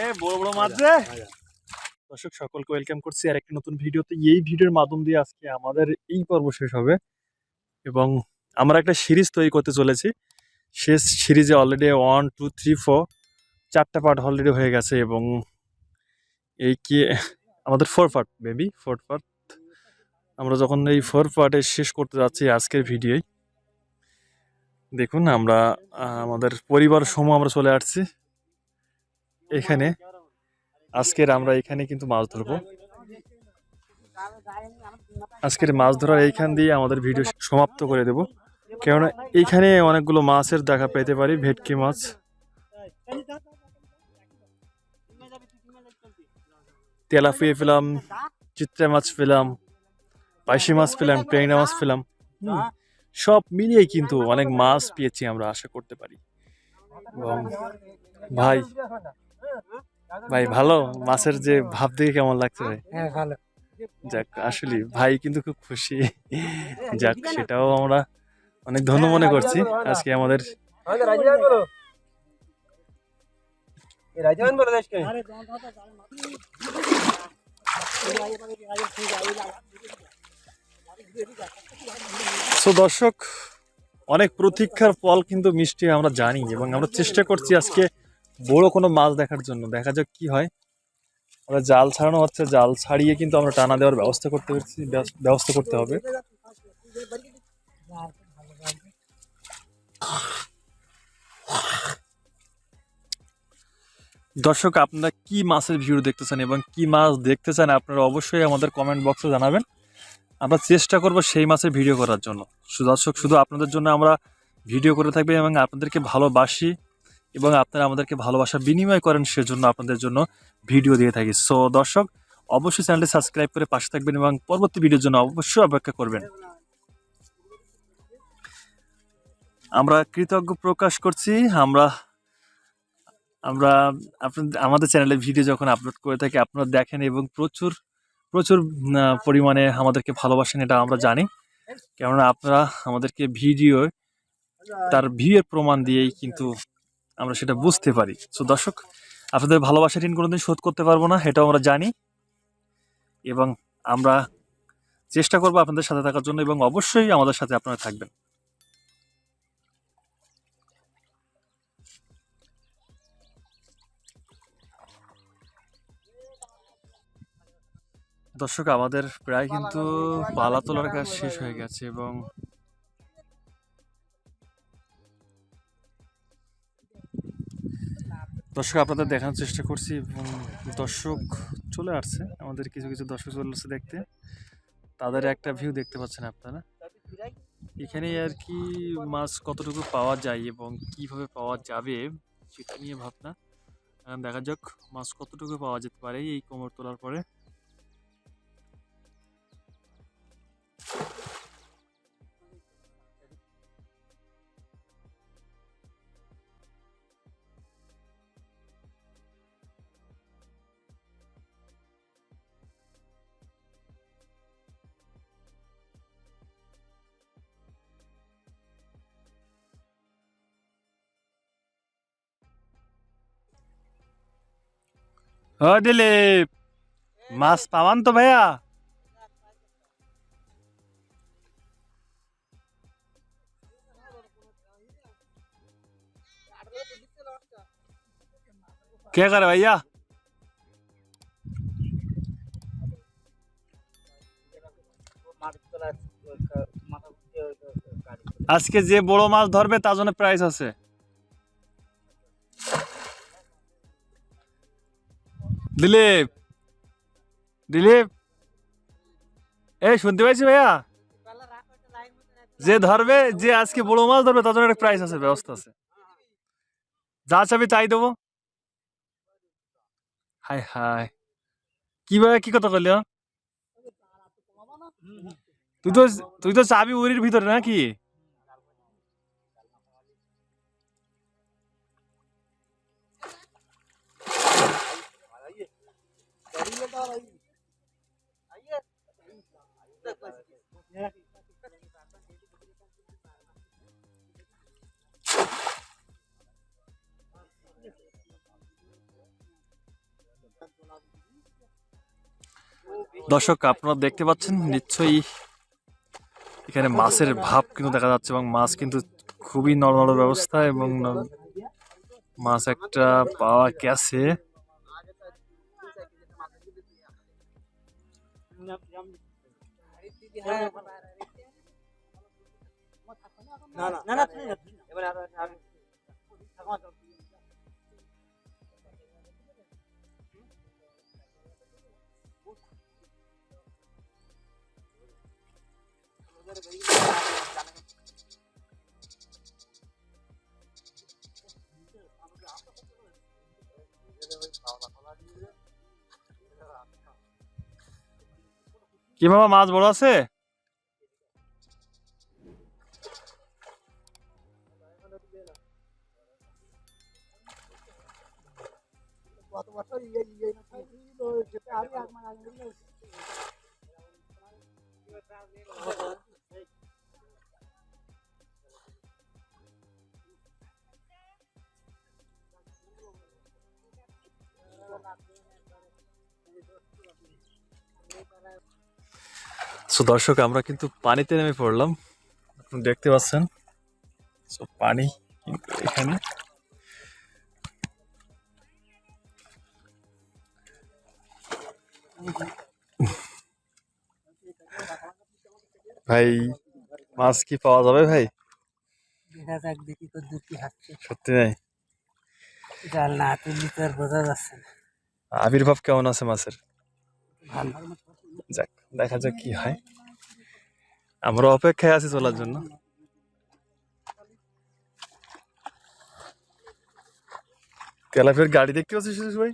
এই বড় বড় দর্শক, সকলকে ওয়েলকাম করছি আর একটি নতুন ভিডিওতে। এই ভিডিওর মাধ্যম দিয়ে আজকে আমাদের এই পর্ব শেষ হবে এবং আমরা একটা সিরিজ তৈরি করতে চলেছি। শেষ সিরিজে already one two three four চারটা পার্ট অলরেডি হয়ে গেছে এবং এই কি আমাদের four part baby four part আমরা যখন এই ফোর পার্টে শেষ করতে যাচ্ছি আজকের ভিডিওই দেখুন আমরা আমাদের পরিবার সমূহ আমরা চলে আসছি। এখানে আজকের আমরা এখানে কিন্তু মাছ ধরবো। আজকের মাছ ধরার এইখান দিয়ে আমাদের ভিডিও সমাপ্ত করে দেব। কেননা এইখানে অনেকগুলো মাছের দেখা পেতে পারি, ভেটকি মাছ। তেলাপিয়া পেলাম চিত্রা মাছ পেলাম পাইসি মাছ পেলাম ট্রেনা মাছ পেলাম সব মিলিয়ে কিন্তু অনেক মাছ পেয়েছি আমরা আশা করতে পারি। এবং ভাই ভাই ভালো? মাছের যে ভাব দেখে কেমন লাগছে ভাই? হ্যাঁ ভালো। যাক আসলে ভাই কিন্তু খুব খুশি। যাক সেটাও আমরা অনেক ধন্য মনে করছি। আজকে আমাদের সো দর্শক অনেক প্রতীক্ষার ফল কিন্তু মিষ্টি আমরা জানি এবং আমরা চেষ্টা করছি আজকে বড় কোনো মাছ দেখার জন্য। দেখা যাক কি হয়। আমরা জাল ছাড়ানো হচ্ছে জাল ছাড়িয়ে কিন্তু আমরা টানা দেওয়ার ব্যবস্থা করতে পারছি ব্যবস- ব্যবস্থা করতে হবে। দর্শক, আপনারা কি মাছের ভিডিও দেখতে চান এবং কি মাছ দেখতে চান আপনারা অবশ্যই আমাদের কমেন্ট বক্সে জানাবেন। আমরা চেষ্টা করব সেই মাছের ভিডিও করার জন্য। দর্শক, শুধু আপনাদের জন্য আমরা ভিডিও করে থাকবে এবং আপনাদেরকে ভালোবাসি এবং আপনারা আমাদেরকে ভালোবাসা বিনিময় করেন সেজন্য আপনাদের জন্য ভিডিও দিয়ে থাকি। সো দর্শক, অবশ্যই চ্যানেলটি সাবস্ক্রাইব করে পাশে থাকবেন এবং পরবর্তী ভিডিওর জন্য অবশ্যই অপেক্ষা করবেন। আমরা কৃতজ্ঞ প্রকাশ করছি। আমরা আমরা আপনাদের আমাদের চ্যানেলে ভিডিও যখন আপলোড করে থাকি, আপনারা দেখেন এবং প্রচুর প্রচুর পরিমাণে আমাদেরকে ভালোবাসেন, এটা আমরা জানি। কেননা আপনারা আমাদেরকে ভিডিও তার ভিউয়ের প্রমাণ দিয়েই কিন্তু আমরা সেটা বুঝতে পারি। তো দর্শক, আপনাদের ভালোবাসা ঋণ কোনোদিন শোধ করতে পারব না, এটাও আমরা জানি। এবং আমরা চেষ্টা করব আপনাদের সাথে থাকার জন্য এবং অবশ্যই আমাদের সাথে আপনারা থাকবেন। দর্শক আমাদের প্রায় কিন্তু পালা তোলার কাজ শেষ হয়ে গেছে এবং দর্শক আপনাদের দেখানোর চেষ্টা করছি এবং দর্শক চলে আসছে। আমাদের কিছু কিছু দর্শক চলে আসছে দেখতে। তাদের একটা ভিউ দেখতে পাচ্ছেন আপনারা। এখানে আর কি মাছ কতটুকু পাওয়া যায় এবং কীভাবে পাওয়া যাবে সেটা নিয়ে ভাবনা। এখন দেখা যাক মাছ কতটুকু পাওয়া যেতে পারে এই কোমর তোলার পরে। ও দিলীপ মাছ পাওয়ান তো ভাইয়া क्या करे भैया আজকে যে বড় মাছ ধরবে তার জন্য প্রাইস আছে দিলীপ দিলীপ এই শুনতে পাইছি ভাইয়া যে ধরবে যে আজকে বড় মাছ ধরবে তার জন্য একটা প্রাইস আছে ব্যবস্থা আছে যা চাবি তাই দেবো হাই হাই কি ভাই কি কথা করলি হ্যাঁ? তুই তো তুই তো চাবি উড়ির ভিতরে নাকি দর্শক আপনারা দেখতে পাচ্ছেন নিশ্চয়ই এখানে মাছের ভাব কিন্তু দেখা যাচ্ছে এবং মাছ কিন্তু খুবই নরম ব্যবস্থা এবং মাছ একটা পাওয়া গেছে না না না না কি বাবা মাছ বড় আছে? সো দর্শক আমরা কিন্তু পানিতে নেমে পড়লাম। আপনি দেখতে পাচ্ছেন। সো পানি কিন্তু এখানে। ভাই মাছ কি পাওয়া যাবে ভাই? দেখা যাক দেখি তো দুটি হাঁটছে। সত্যি নাই? জাল না তুললি তো আর বোঝা যাচ্ছে না। আবির্ভাব কেমন আছে মাছের? ভালো। যাক, দেখা যাক কি হয়। আমরা অপেক্ষায় আছি চলার জন্য। তেলাপের গাড়ি দেখতে পাচ্ছিস ভাই?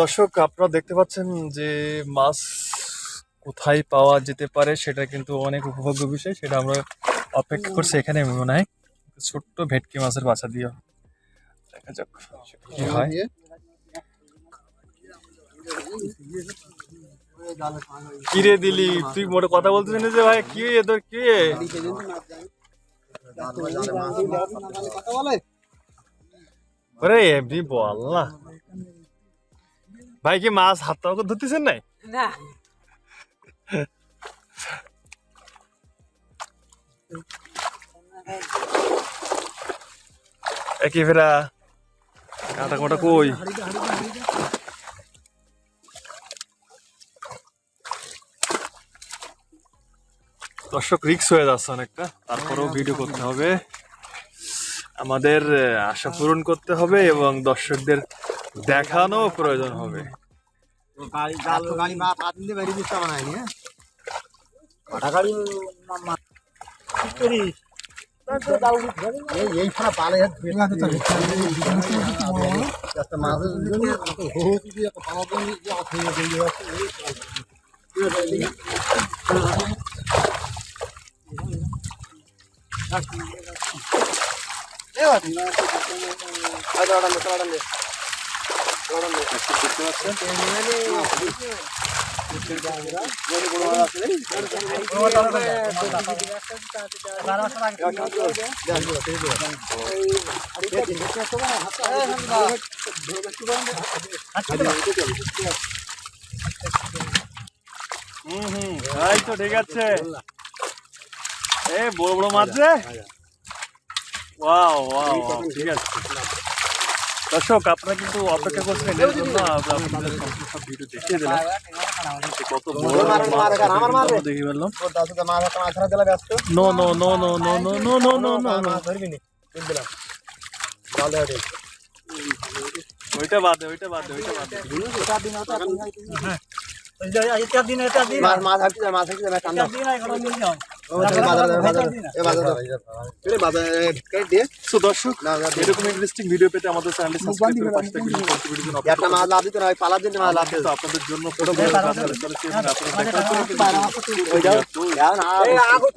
দর্শক, আপনারা দেখতে পাচ্ছেন যে মাছ কোথায় পাওয়া যেতে পারে সেটা কিন্তু অনেক উপভোগ্য বিষয়, সেটা আমরা অপেক্ষা করছি এখানে মনে হয়। ছোট্ট ভেটকি মাছের বাচ্চা দিয়ে দেখা যাক কি হয়। কি রে দিলি, তুই মোটে কথা বলতেছিস না যে ভাই? কি তোর, কি বল না। ভাই কি মাছ হাত ধরতেছেন নাই? একই ফেরা। কাটা কোটা কই? দর্শক রিক্স হয়ে যাচ্ছে অনেকটা। তারপরেও ভিডিও করতে হবে। আমাদের আশা পূরণ করতে হবে এবং দর্শকদের দেখানো প্রয়োজন হবে। গাড়ি জাল গাড়ি মা পাত দিলে বেরিয়ে হবে না হ্যাঁ কাটা গাড়ি এই এই ফালা পালে মাছের জন্য হো হো দিয়ে একটা পালা যে হুম হুম এই তো ঠিক আছে। এ বড় বড় মাছ রে ওয়াও ওয়াও ঠিক আছে। দর্শক আপনারা কিন্তু অপেক্ষা করছেন এর জন্য আমরা আপনাদের সব ভিডিও দেখিয়ে দিলাম কত বড় মার, মার, মাছ। দেখে মাছ ব্যস্ত no no no no no no no no no no no মাছ ধরবি নি দিন দিলাম জাল দেওয়া দিন ওইটা বাদ দে ওইটা বাদ দে ওইটা বাদ দে মাছ মাছ হাঁটতে যায় মাছ হাঁটতে যায় টান্দা ও বাজারে বাজারে এ বাজারে এ বাজারে কেটে দিয়ে তো দর্শক না না এরকম ইন্টারেস্টিং ভিডিও পেতে আমাদের চ্যানেলটি সাবস্ক্রাইব করে পাশে থাকবেন পরবর্তী ভিডিওর জন্য একটা মাছ লাভ দিতে হয় পালার জন্য মাছ লাভ দিতে আপনাদের জন্য প্রথমে আপনারা চলেছি দেখা হচ্ছে ওই যাও এই আগো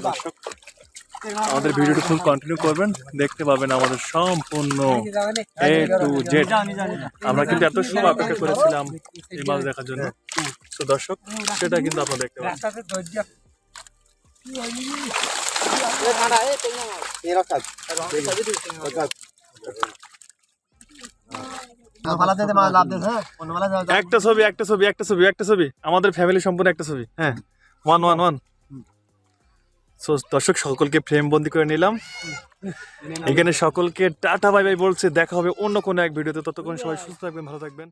দর্শক, আমাদের ভিডিওটি ফুল কন্টিনিউ করবেন। দেখতে পাবেন আমাদের সম্পূর্ণ এ টু জেড আমরা কিন্তু এত সময় অপেক্ষা করেছিলাম এই মাছ দেখার জন্য। তো দর্শক, সেটা কিন্তু আপনারা দেখতে পাবেন। একটা ছবি একটা ছবি একটা ছবি একটা ছবি। আমাদের ফ্যামিলি সম্পূর্ণ একটা ছবি। হ্যাঁ। ওয়ান ওয়ান ওয়ান সো দর্শক, সকলকে ফ্রেম বন্দি করে নিলাম। এখানে সকলকে টাটা, বাই বাই বলছে। দেখা হবে অন্য কোনো এক ভিডিওতে। ততক্ষণ সবাই সুস্থ থাকবেন, ভালো থাকবেন।